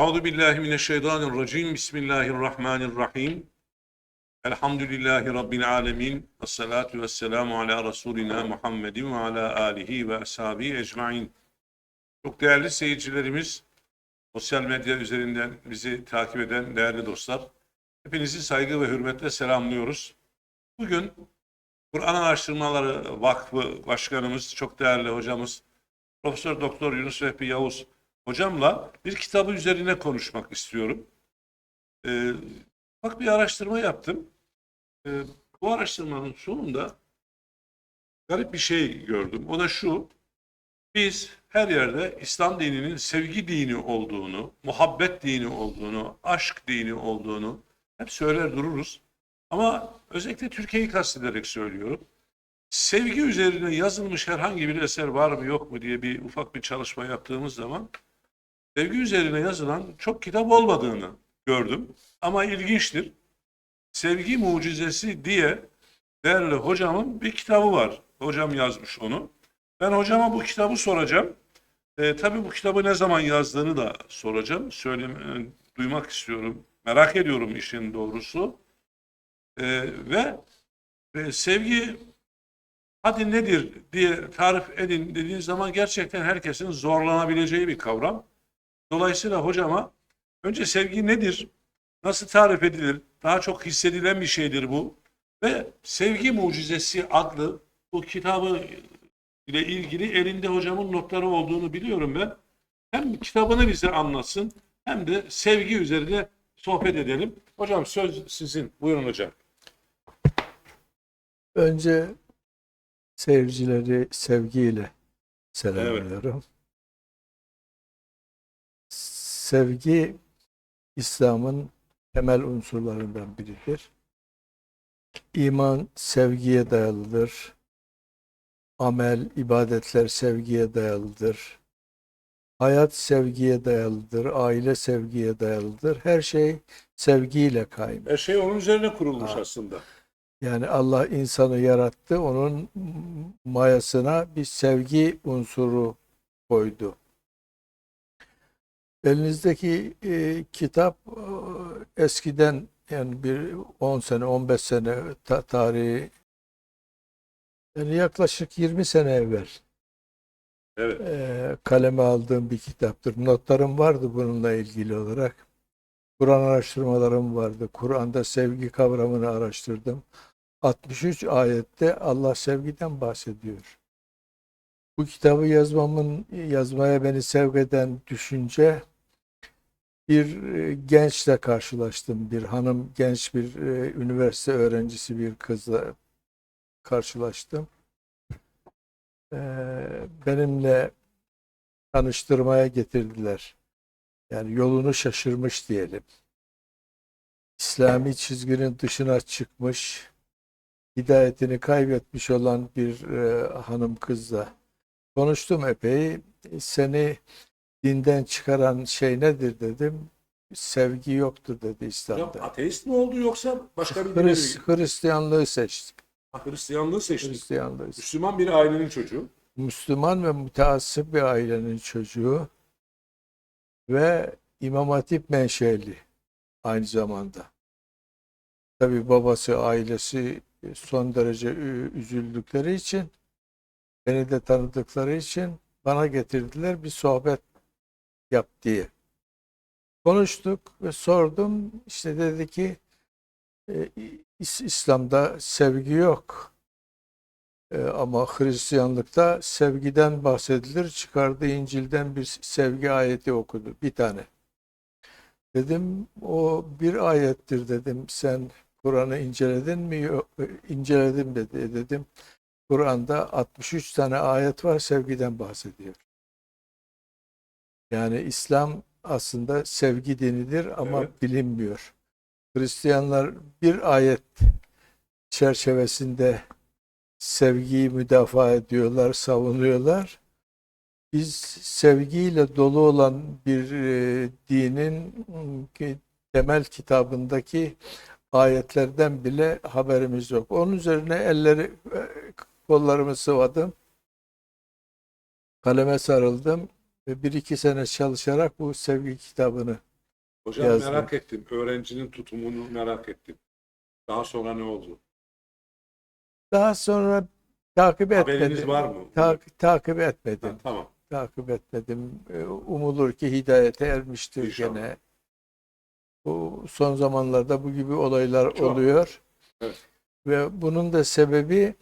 Euzu billahi mineşşeytanirracim. Bismillahirrahmanirrahim. Elhamdülillahi rabbil alamin. Ves salatu vesselamu ala rasulina Muhammedin ve ala alihi ve ashabihi ecmaîn. Çok değerli seyircilerimiz, sosyal medya üzerinden bizi takip eden değerli dostlar, hepinizi saygı ve hürmetle selamlıyoruz. Bugün Kur'an Araştırmaları Vakfı Başkanımız, çok değerli hocamız Profesör Doktor Yunus Vehbi Yavuz hocamla bir kitabı üzerine konuşmak istiyorum. Ee, bak bir araştırma yaptım. Ee, bu araştırmanın sonunda garip bir şey gördüm. O da şu. Biz her yerde İslam dininin sevgi dini olduğunu, muhabbet dini olduğunu, aşk dini olduğunu hep söyler dururuz. Ama özellikle Türkiye'yi kastederek söylüyorum. Sevgi üzerine yazılmış herhangi bir eser var mı yok mu diye bir ufak bir çalışma yaptığımız zaman sevgi üzerine yazılan çok kitap olmadığını gördüm. Ama ilginçtir. Sevgi Mucizesi diye değerli hocamın bir kitabı var. Hocam yazmış onu. Ben hocama bu kitabı soracağım. E, tabii bu kitabı ne zaman yazdığını da soracağım. Söyleme, duymak istiyorum. Merak ediyorum işin doğrusu. E, ve e, sevgi hadi nedir diye tarif edin dediğiniz zaman gerçekten herkesin zorlanabileceği bir kavram. Dolayısıyla hocama önce sevgi nedir? Nasıl tarif edilir? Daha çok hissedilen bir şeydir bu. Ve Sevgi Mucizesi adlı bu kitabı ile ilgili elinde hocamın notları olduğunu biliyorum ben. Hem kitabını bize anlatsın hem de sevgi üzerine sohbet edelim. Hocam söz sizin. Buyurun hocam. Önce seyircileri sevgiyle selamlıyorum. Sevgi İslam'ın temel unsurlarından biridir. İman sevgiye dayalıdır. Amel, ibadetler sevgiye dayalıdır. Hayat sevgiye dayalıdır. Aile sevgiye dayalıdır. Her şey sevgiyle kaim. Her şey onun üzerine kurulmuş Ha. aslında. Yani Allah insanı yarattı, onun mayasına bir sevgi unsuru koydu. Elinizdeki e, kitap e, eskiden yani bir 10 sene, 15 sene ta- tarihi yani yaklaşık 20 sene evvel Evet. e, kaleme aldığım bir kitaptır. Notlarım vardı bununla ilgili olarak. Kur'an araştırmalarım vardı. Kur'an'da sevgi kavramını araştırdım. 63 ayette Allah sevgiden bahsediyor. Bu kitabı yazmamın yazmaya beni sevk eden düşünce bir e, gençle karşılaştım. Bir hanım genç bir e, üniversite öğrencisi bir kızla karşılaştım. E, benimle tanıştırmaya getirdiler. Yani yolunu şaşırmış diyelim. İslami çizginin dışına çıkmış, hidayetini kaybetmiş olan bir hanım kızla konuştum epey. Seni dinden çıkaran şey nedir dedim. Sevgi yoktur dedi İslam'da. ateist mi oldu yoksa başka bir Hris? Hristiyanlığı seçtik. Ha, Hristiyanlığı seçti. Hristiyanlığı. Müslüman bir ailenin çocuğu. Müslüman ve müteassıp bir ailenin çocuğu ve İmam Hatip menşeli aynı zamanda. Tabii babası, ailesi son derece üzüldükleri için beni de tanıdıkları için bana getirdiler bir sohbet yap diye. Konuştuk ve sordum. İşte dedi ki e, İs- İslam'da sevgi yok. E, ama Hristiyanlıkta sevgiden bahsedilir. Çıkardı İncil'den bir sevgi ayeti okudu. Bir tane. Dedim o bir ayettir dedim. Sen Kur'an'ı inceledin mi? E, İnceledim dedi. E, Dedim Kur'an'da 63 tane ayet var sevgiden bahsediyor. Yani İslam aslında sevgi dinidir ama Evet. bilinmiyor. Hristiyanlar bir ayet çerçevesinde sevgiyi müdafaa ediyorlar, savunuyorlar. Biz sevgiyle dolu olan bir e, dinin ki- temel kitabındaki ayetlerden bile haberimiz yok. Onun üzerine elleri, e, kollarımı sıvadım. Kaleme sarıldım ve bir iki sene çalışarak bu sevgi kitabını Hocam yazdı. merak ettim. Öğrencinin tutumunu merak ettim. Daha sonra ne oldu? Daha sonra takip Haberiniz etmedim. var mı? Ta- takip etmedim. Ha, tamam. Takip etmedim. Ee, Umulur ki hidayete ermiştir İnşallah. gene. Bu son zamanlarda bu gibi olaylar Çok. oluyor. Evet. Ve bunun da sebebi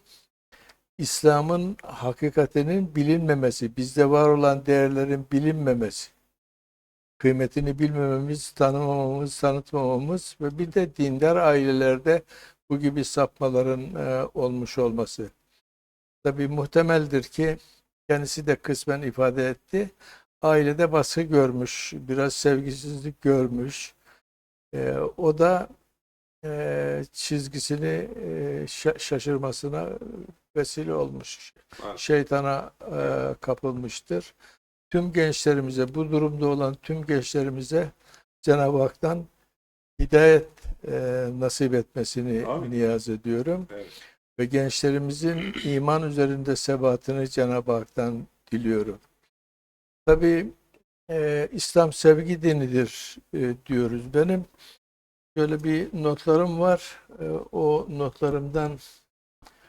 İslam'ın hakikatinin bilinmemesi, bizde var olan değerlerin bilinmemesi. Kıymetini bilmememiz, tanımamamız, tanıtmamamız ve bir de dindar ailelerde bu gibi sapmaların e, olmuş olması. Tabii muhtemeldir ki kendisi de kısmen ifade etti. Ailede baskı görmüş, biraz sevgisizlik görmüş. E, o da e, çizgisini e, şa- şaşırmasına vesile olmuş. Evet. Şeytana e, kapılmıştır. Tüm gençlerimize, bu durumda olan tüm gençlerimize Cenab-ı Hak'tan hidayet e, nasip etmesini Amin. niyaz ediyorum. Evet. Ve gençlerimizin iman üzerinde sebatını Cenab-ı Hak'tan diliyorum. Tabii e, İslam sevgi dinidir e, diyoruz. Benim şöyle bir notlarım var. E, o notlarımdan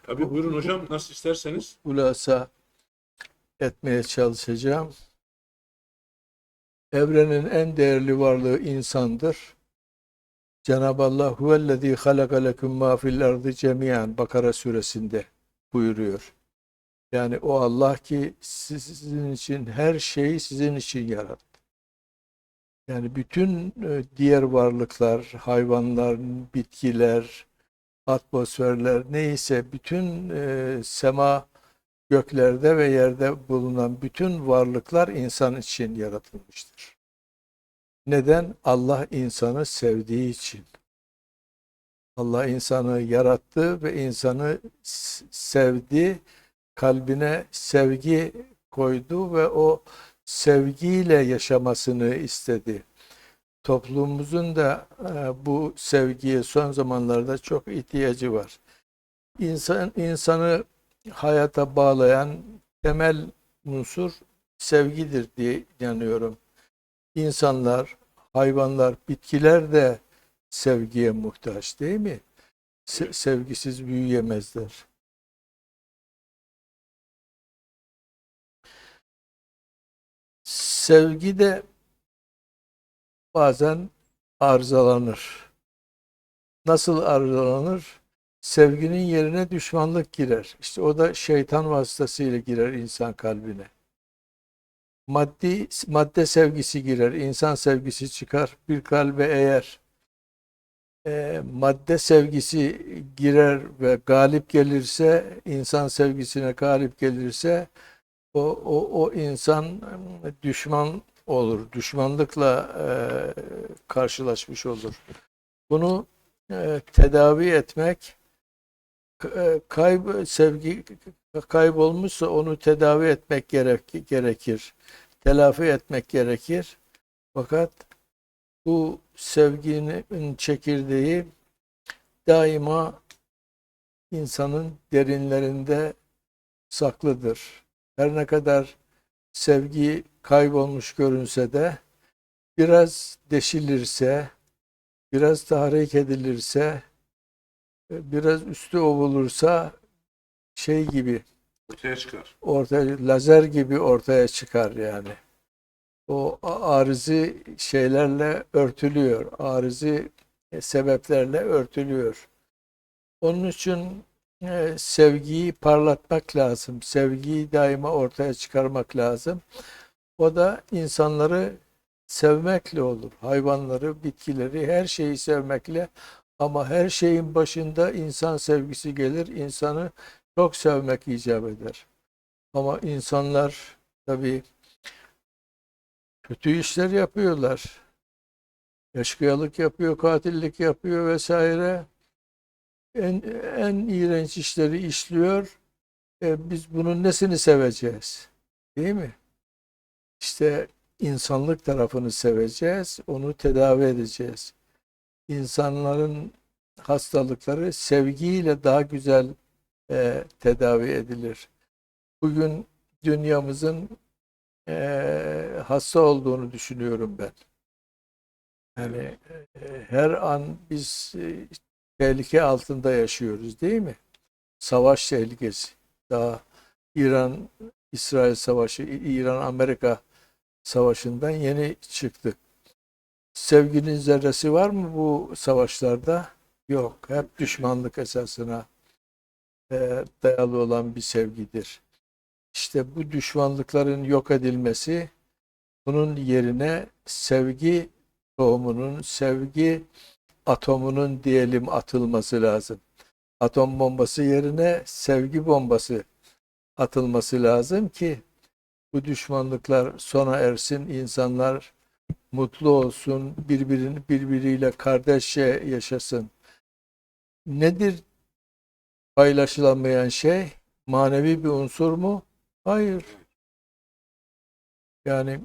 Tabii buyurun hocam nasıl isterseniz. hulasa etmeye çalışacağım. Evrenin en değerli varlığı insandır. Cenab-ı Allah huvellezî halaka lekum mâ fil ardı cemiyan Bakara suresinde buyuruyor. Yani o Allah ki sizin için her şeyi sizin için yarattı. Yani bütün e, diğer varlıklar, hayvanlar, bitkiler, atmosferler neyse bütün e, sema göklerde ve yerde bulunan bütün varlıklar insan için yaratılmıştır. Neden? Allah insanı sevdiği için. Allah insanı yarattı ve insanı sevdi, kalbine sevgi koydu ve o sevgiyle yaşamasını istedi. Toplumumuzun da e, bu sevgiye son zamanlarda çok ihtiyacı var. İnsan insanı hayata bağlayan temel unsur sevgidir diye inanıyorum. İnsanlar, hayvanlar, bitkiler de sevgiye muhtaç değil mi? Se- sevgisiz büyüyemezler. Sevgi de bazen arızalanır. Nasıl arızalanır? Sevginin yerine düşmanlık girer. İşte o da şeytan vasıtasıyla girer insan kalbine. Maddi madde sevgisi girer, insan sevgisi çıkar. Bir kalbe eğer e, madde sevgisi girer ve galip gelirse, insan sevgisine galip gelirse o, o, o insan düşman olur. Düşmanlıkla e, karşılaşmış olur. Bunu e, tedavi etmek e, kayb sevgi kaybolmuşsa onu tedavi etmek gerek, gerekir. Telafi etmek gerekir. Fakat bu sevginin çekirdeği daima insanın derinlerinde saklıdır. Her ne kadar sevgi kaybolmuş görünse de biraz deşilirse, biraz tahrik edilirse, biraz üstü ovulursa şey gibi Ortaya çıkar. ortaya lazer gibi ortaya çıkar yani. O a- arızi şeylerle örtülüyor. Arızi e, sebeplerle örtülüyor. Onun için e, sevgiyi parlatmak lazım. Sevgiyi daima ortaya çıkarmak lazım. O da insanları sevmekle olur. Hayvanları, bitkileri, her şeyi sevmekle ama her şeyin başında insan sevgisi gelir. İnsanı çok sevmek icap eder. Ama insanlar tabii kötü işler yapıyorlar. Eşkıyalık yapıyor, katillik yapıyor vesaire. En, en iğrenç işleri işliyor. E, biz bunun nesini seveceğiz? Değil mi? İşte insanlık tarafını seveceğiz, onu tedavi edeceğiz. İnsanların hastalıkları sevgiyle daha güzel e, tedavi edilir. Bugün dünyamızın e, hasta olduğunu düşünüyorum ben. Yani e, her an biz e, tehlike altında yaşıyoruz değil mi? Savaş tehlikesi. Daha İran İsrail Savaşı, İran Amerika Savaşı'ndan yeni çıktı. Sevginin zerresi var mı bu savaşlarda? Yok. Hep düşmanlık esasına e, dayalı olan bir sevgidir. İşte bu düşmanlıkların yok edilmesi bunun yerine sevgi tohumunun, sevgi atomunun diyelim atılması lazım. Atom bombası yerine sevgi bombası atılması lazım ki bu düşmanlıklar sona ersin, insanlar mutlu olsun, birbirini birbiriyle kardeşçe yaşasın. Nedir paylaşılamayan şey? Manevi bir unsur mu? Hayır. Yani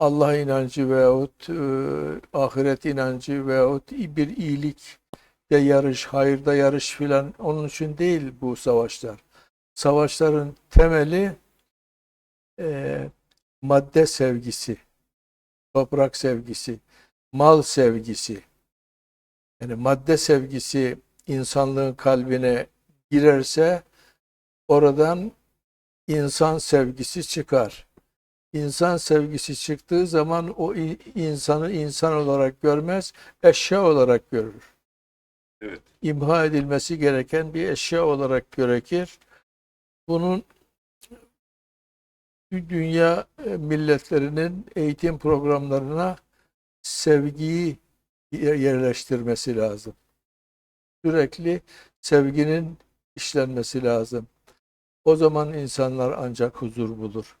Allah inancı veyahut e, ahiret inancı veyahut bir iyilik de yarış, hayırda yarış filan onun için değil bu savaşlar. Savaşların temeli e, madde sevgisi, toprak sevgisi, mal sevgisi. Yani madde sevgisi insanlığın kalbine girerse oradan insan sevgisi çıkar. İnsan sevgisi çıktığı zaman o insanı insan olarak görmez, eşya olarak görür. Evet. İmha edilmesi gereken bir eşya olarak gerekir. Bunun dü- dünya e, milletlerinin eğitim programlarına sevgiyi ye- yerleştirmesi lazım. Sürekli sevginin işlenmesi lazım. O zaman insanlar ancak huzur bulur.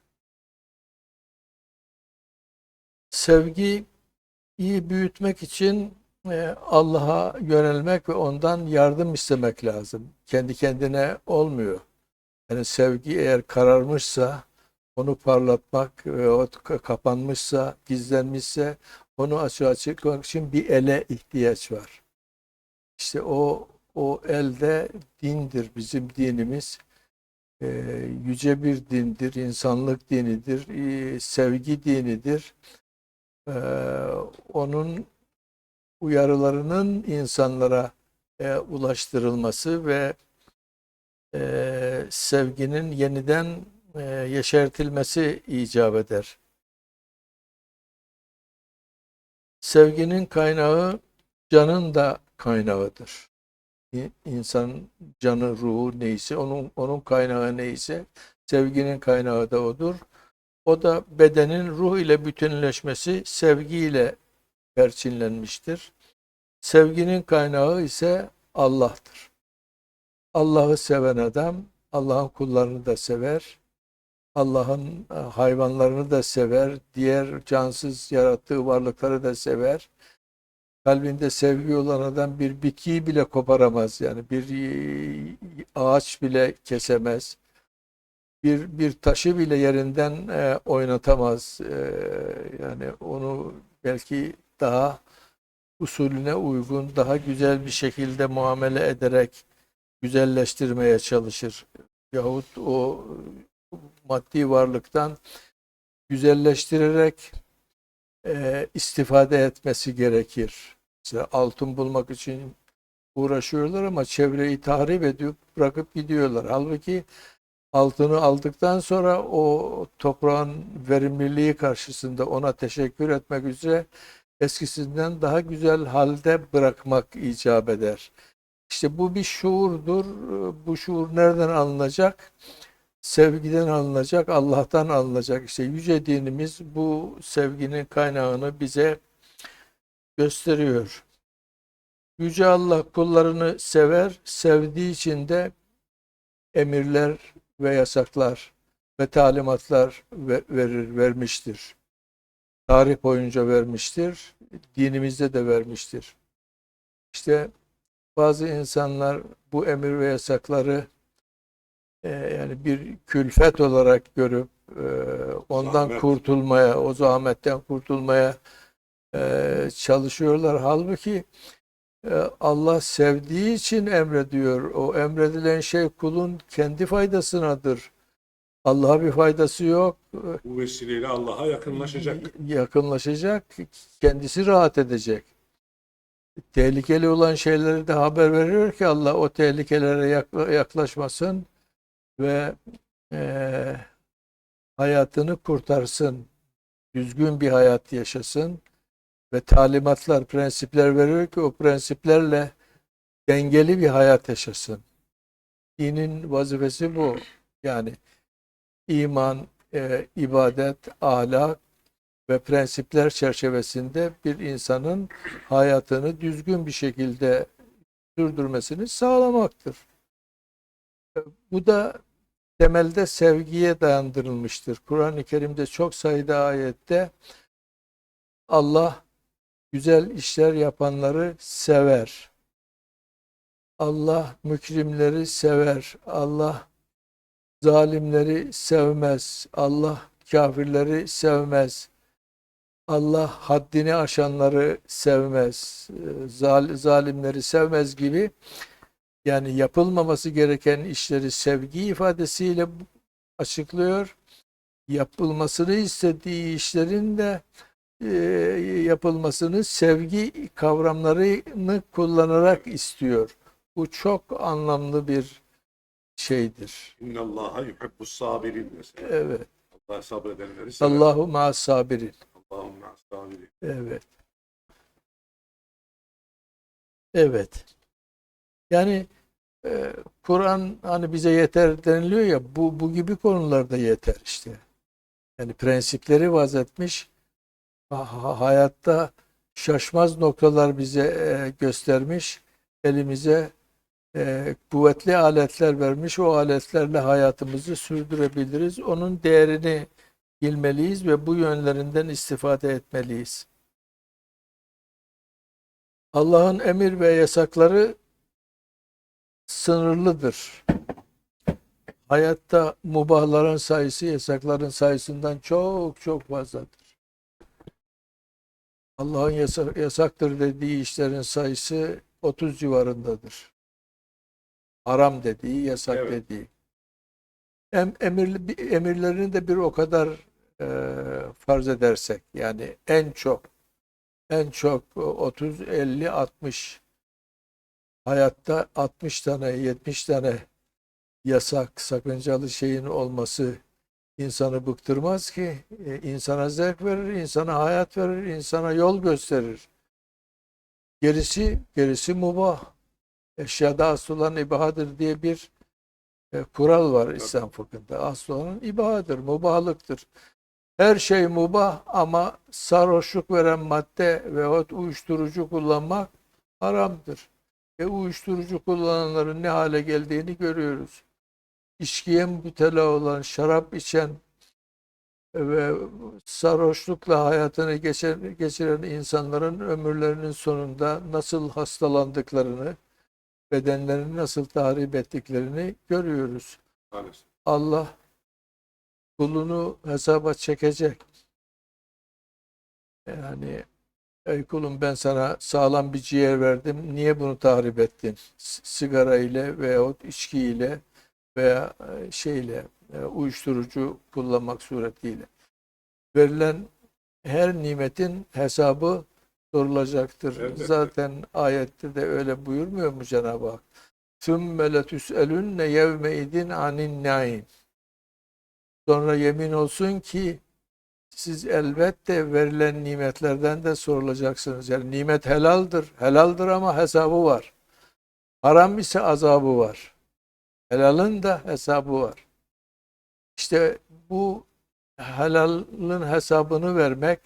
Sevgiyi büyütmek için e, Allah'a yönelmek ve ondan yardım istemek lazım. Kendi kendine olmuyor. Yani sevgi eğer kararmışsa onu parlatmak ve o ka- kapanmışsa, gizlenmişse onu açığa çıkmak için bir ele ihtiyaç var. İşte o o elde dindir bizim dinimiz. Ee, yüce bir dindir, insanlık dinidir, ee, sevgi dinidir. Ee, onun uyarılarının insanlara e, ulaştırılması ve e, sevginin yeniden e, yeşertilmesi icap eder. Sevginin kaynağı canın da kaynağıdır. İnsan canı, ruhu neyse, onun onun kaynağı neyse, sevginin kaynağı da odur. O da bedenin ruh ile bütünleşmesi sevgiyle perçinlenmiştir. Sevginin kaynağı ise Allah'tır. Allah'ı seven adam Allah'ın kullarını da sever. Allah'ın e, hayvanlarını da sever. Diğer cansız yarattığı varlıkları da sever. Kalbinde sevgi olan adam bir bitkiyi bile koparamaz. Yani bir e, ağaç bile kesemez. Bir, bir taşı bile yerinden e, oynatamaz. E, yani onu belki daha usulüne uygun, daha güzel bir şekilde muamele ederek güzelleştirmeye çalışır. Yahut o maddi varlıktan güzelleştirerek e, istifade etmesi gerekir. Mesela altın bulmak için uğraşıyorlar ama çevreyi tahrip edip bırakıp gidiyorlar. Halbuki altını aldıktan sonra o toprağın verimliliği karşısında ona teşekkür etmek üzere eskisinden daha güzel halde bırakmak icap eder. İşte bu bir şuurdur. Bu şuur nereden alınacak? Sevgiden alınacak, Allah'tan alınacak. İşte yüce dinimiz bu sevginin kaynağını bize gösteriyor. Yüce Allah kullarını sever, sevdiği için de emirler ve yasaklar ve talimatlar ve- verir, vermiştir. Tarih boyunca vermiştir, dinimizde de vermiştir. İşte bazı insanlar bu emir ve yasakları e, yani bir külfet olarak görüp e, ondan Zahmet. kurtulmaya, o zahmetten kurtulmaya e, çalışıyorlar. Halbuki Allah sevdiği için emrediyor. O emredilen şey kulun kendi faydasınadır. Allah'a bir faydası yok. Bu vesileyle Allah'a yakınlaşacak. Yakınlaşacak, kendisi rahat edecek. Tehlikeli olan şeyleri de haber veriyor ki Allah o tehlikelere yakla- yaklaşmasın ve eee, hayatını kurtarsın. Düzgün bir hayat yaşasın ve talimatlar, prensipler veriyor ki o prensiplerle dengeli bir hayat yaşasın. Dinin vazifesi bu. Yani iman, e, ibadet, ahlak ve prensipler çerçevesinde bir insanın hayatını düzgün bir şekilde sürdürmesini sağlamaktır. E, Bu da temelde sevgiye dayandırılmıştır. Kur'an-ı Kerim'de çok sayıda ayette Allah güzel işler yapanları sever. Allah mükrimleri sever. Allah zalimleri sevmez. Allah kafirleri sevmez. Allah haddini aşanları sevmez. Zal- Zalimleri sevmez gibi yani yapılmaması gereken işleri sevgi ifadesiyle açıklıyor. Yapılmasını istediği işlerin de yapılmasını sevgi kavramlarını kullanarak istiyor. Bu çok anlamlı bir şeydir. İnna Allaha yuhibbus sabirin mesela. Evet. Allah sabredenleri sever. Allahu ma'as sabirin. Allahu ma'as sabirin. Evet. Evet. Yani e, Kur'an hani bize yeter deniliyor ya bu bu gibi konularda yeter işte. Yani prensipleri vaz etmiş. Ha- ha- hayatta şaşmaz noktalar bize e, göstermiş. Elimize e, kuvvetli aletler vermiş. O aletlerle hayatımızı sürdürebiliriz. Onun değerini bilmeliyiz ve bu yönlerinden istifade etmeliyiz. Allah'ın emir ve yasakları sınırlıdır. Hayatta mubahların sayısı yasakların sayısından çok çok fazladır. Allah'ın yasa- yasaktır dediği işlerin sayısı 30 civarındadır. Haram dediği, yasak Evet. dediği. Em, bir- emirlerini de bir o kadar e, farz edersek yani en çok en çok 30, 50, 60 hayatta 60 tane, 70 tane yasak, sakıncalı şeyin olması insanı bıktırmaz ki. E, insana zevk verir, insana hayat verir, insana yol gösterir. Gerisi, gerisi mubah. Eşyada asıl olan ibahadır diye bir e, kural var İslam fıkhında. Asıl olan ibahadır, mubahlıktır. Her şey mubah ama sarhoşluk veren madde veyahut uyuşturucu kullanmak haramdır. Ve uyuşturucu kullananların ne hale geldiğini görüyoruz. İçkiye müptela olan, şarap içen ve sarhoşlukla hayatını geçer, geçiren insanların ömürlerinin sonunda nasıl hastalandıklarını, bedenlerini nasıl tahrip ettiklerini görüyoruz. Maalesef. Allah kulunu hesaba çekecek. Yani ey kulum ben sana sağlam bir ciğer verdim. Niye bunu tahrip ettin? Sigara ile veyahut içki ile veya e, şeyle e, uyuşturucu kullanmak suretiyle verilen her nimetin hesabı sorulacaktır. Evet, Zaten evet. ayette de öyle buyurmuyor mu Cenab-ı Hak? Sümme letüselünne yevme idin anin naim. Sonra yemin olsun ki siz elbette verilen nimetlerden de sorulacaksınız. Yani nimet helaldir. Helaldir ama hesabı var. Haram ise azabı var. Helalın da hesabı var. İşte bu helalın hesabını vermek,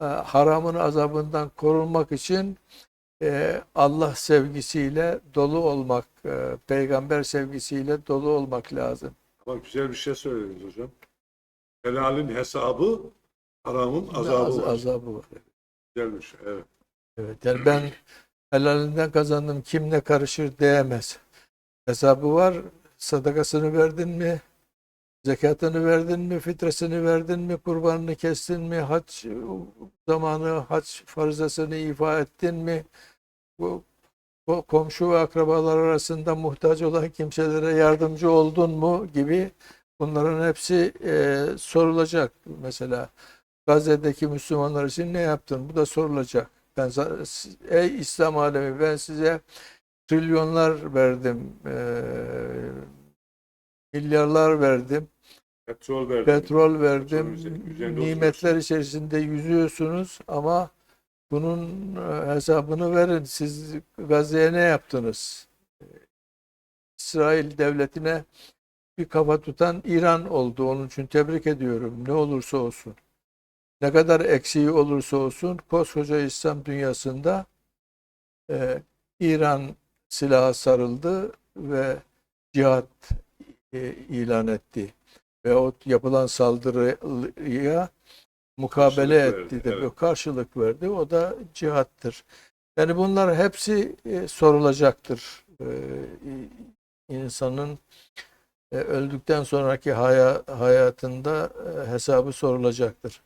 e, haramın azabından korunmak için e, Allah sevgisiyle dolu olmak, e, peygamber sevgisiyle dolu olmak lazım. Ama güzel bir şey söylediniz hocam. Helalin hesabı, haramın azabı Az- var. azabı var. Güzel bir şey. Evet. Evet, yani ben helalinden kazandım kim ne karışır diyemez. Hesabı var. Sadakasını verdin mi? Zekatını verdin mi? Fitresini verdin mi? Kurbanını kestin mi? Hac zamanı hac farzasını ifa ettin mi? Bu bu komşu ve akrabalar arasında muhtaç olan kimselere yardımcı oldun mu gibi Bunların hepsi e, sorulacak. Mesela Gazze'deki Müslümanlar için ne yaptın? Bu da sorulacak. Ben ey İslam alemi ben size trilyonlar verdim, e, milyarlar verdim, Petrol verdim. petrol verdim, üzerinde nimetler içerisinde yüzüyorsunuz ama bunun hesabını verin. Siz Gazze'ye ne yaptınız? İsrail devletine bir kafa tutan İran oldu. Onun için tebrik ediyorum. Ne olursa olsun. Ne kadar eksiği olursa olsun koskoca İslam dünyasında e, İran silaha sarıldı ve cihat e, ilan etti. Ve o yapılan saldırıya mukabele Karşılık etti verdi, de evet. karşılık verdi. O da cihattır. Yani bunlar hepsi e, sorulacaktır. E, insanın e, öldükten sonraki haya- hayatında e, hesabı sorulacaktır.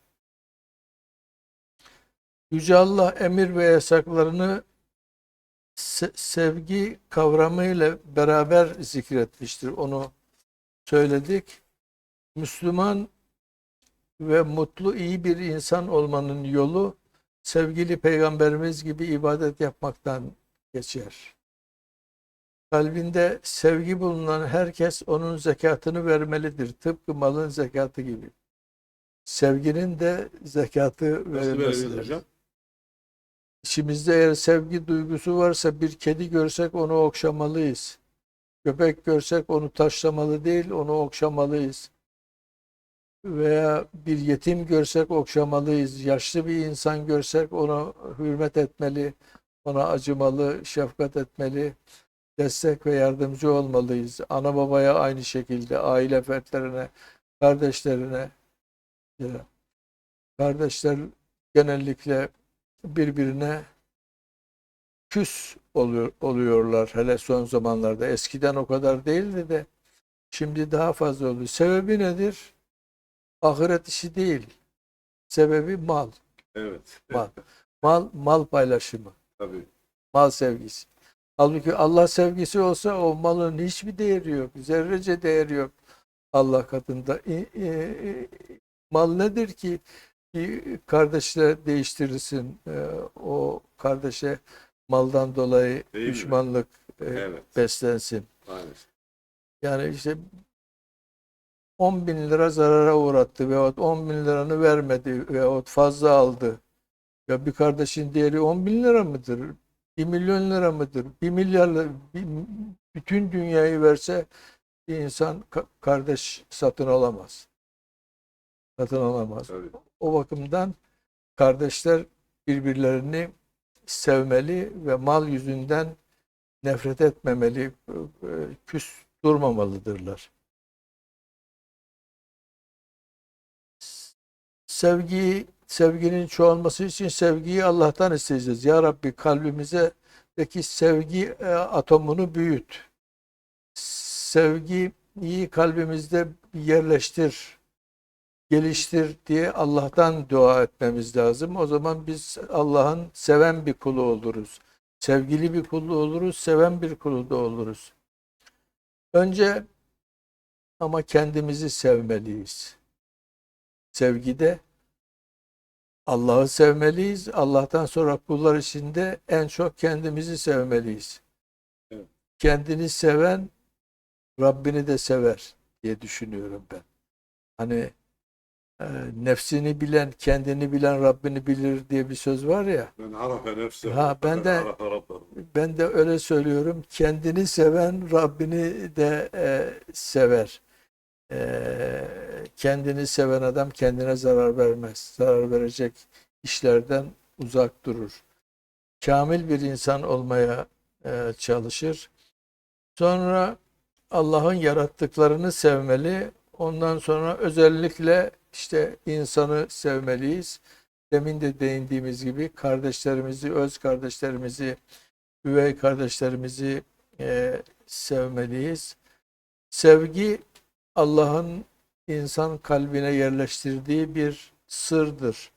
Yüce Allah emir ve yasaklarını se- sevgi kavramıyla beraber zikretmiştir. Onu söyledik. Müslüman ve mutlu iyi bir insan olmanın yolu sevgili peygamberimiz gibi ibadet yapmaktan geçer. Kalbinde sevgi bulunan herkes onun zekatını vermelidir. Tıpkı malın zekatı gibi. Sevginin de zekatı Nasıl İçimizde eğer sevgi duygusu varsa bir kedi görsek onu okşamalıyız. Köpek görsek onu taşlamalı değil, onu okşamalıyız. Veya bir yetim görsek okşamalıyız. Yaşlı bir insan görsek ona hürmet etmeli, ona acımalı, şefkat etmeli, destek ve yardımcı olmalıyız. Ana babaya aynı şekilde, aile fertlerine, kardeşlerine. Kardeşler genellikle birbirine küs oluyor, oluyorlar hele son zamanlarda. Eskiden o kadar değildi de şimdi daha fazla oluyor. Sebebi nedir? Ahiret işi değil. Sebebi mal. Evet. Mal. Mal, mal paylaşımı. Tabii. Mal sevgisi. Halbuki Allah sevgisi olsa o malın hiçbir değeri yok. Zerrece değeri yok Allah katında. İ- i- Mal nedir ki bir kardeşle değiştirirsin. Ee, o kardeşe maldan dolayı Değil mi? düşmanlık e, Evet. beslensin. Maalesef. Yani işte 10 bin lira zarara uğrattı veyahut 10 bin liranı vermedi veyahut fazla aldı. Ya bir kardeşin değeri 10 bin lira mıdır? 1 milyon lira mıdır? 1 milyar lira, bir- bütün dünyayı verse bir insan ka- kardeş satın alamaz. Satın alamaz. Tabii. O bakımdan kardeşler birbirlerini sevmeli ve mal yüzünden nefret etmemeli, e, küs durmamalıdırlar. Sevgiyi, sevginin çoğalması için sevgiyi Allah'tan isteyeceğiz. Ya Rabbi kalbimizdeki sevgi e, atomunu büyüt. Sevgiyi kalbimizde yerleştir, geliştir diye Allah'tan dua etmemiz lazım. O zaman biz Allah'ın seven bir kulu oluruz. Sevgili bir kulu oluruz, seven bir kulu da oluruz. Önce ama kendimizi sevmeliyiz. Sevgide Allah'ı sevmeliyiz. Allah'tan sonra kullar içinde en çok kendimizi sevmeliyiz. Evet. Kendini seven Rabbini de sever diye düşünüyorum ben. Hani nefsini bilen, kendini bilen Rabbini bilir diye bir söz var ya. Ben arafe nefse. Ha, ben de-. Ben de öyle söylüyorum. Kendini seven Rabbini de e, sever. E, kendini seven adam kendine zarar vermez. Zarar verecek işlerden uzak durur. Kamil bir insan olmaya e, çalışır. Sonra Allah'ın yarattıklarını sevmeli. Ondan sonra özellikle işte insanı sevmeliyiz. Demin de değindiğimiz gibi kardeşlerimizi, öz kardeşlerimizi, üvey kardeşlerimizi e, sevmeliyiz. Sevgi Allah'ın insan kalbine yerleştirdiği bir sırdır.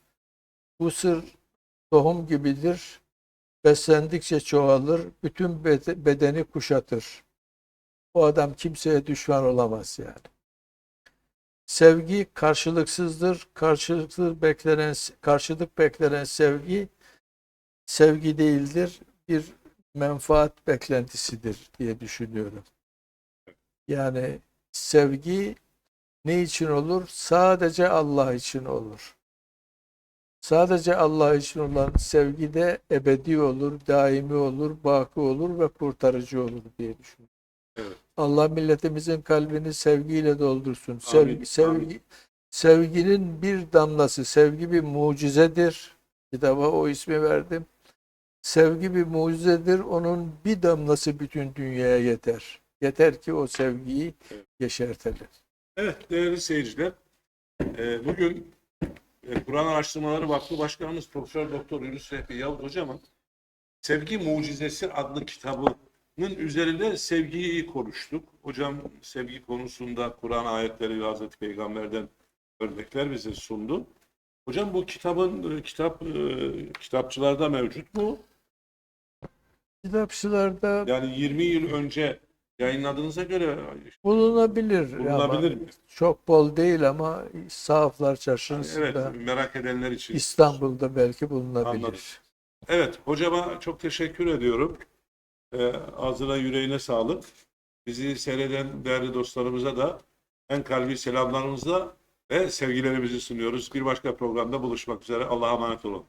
Bu sır tohum gibidir. Beslendikçe çoğalır, bütün bede- bedeni kuşatır. O adam kimseye düşman olamaz yani. Sevgi karşılıksızdır. Karşılıksız beklenen karşılık beklenen sevgi sevgi değildir. Bir menfaat beklentisidir diye düşünüyorum. Yani sevgi ne için olur? Sadece Allah için olur. Sadece Allah için olan sevgi de ebedi olur, daimi olur, baki olur ve kurtarıcı olur diye düşünüyorum. Evet. Allah milletimizin kalbini sevgiyle doldursun. Sevgi, Amin, sevgi, amin. sevginin bir damlası, sevgi bir mucizedir. Kitaba o ismi verdim. Sevgi bir mucizedir. Onun bir damlası bütün dünyaya yeter. Yeter ki o sevgiyi yeşertelim. Evet değerli seyirciler, e, bugün e, Kur'an Araştırmaları Vakfı Başkanımız Profesör Doktor Yunus Rehbi Yavuz Hocam'ın Sevgi Mucizesi adlı kitabının üzerinde sevgiyi konuştuk. Hocam sevgi konusunda Kur'an ayetleri ve Hazreti Peygamber'den örnekler bize sundu. Hocam bu kitabın e, kitap e, kitapçılarda mevcut mu? Kitapçılarda Yani 20 yıl önce yayınladığınıza göre bulunabilir. bulunabilir ama mi? Çok bol değil ama Sahaflar Yani Çarşısı'nda evet merak edenler için. İstanbul'da belki bulunabilir. Anladım. Evet, hocama çok teşekkür ediyorum. Ee, ağzına yüreğine sağlık. Bizi seyreden değerli dostlarımıza da en kalbi selamlarımızla ve sevgilerimizi sunuyoruz. Bir başka programda buluşmak üzere. Allah'a emanet olun.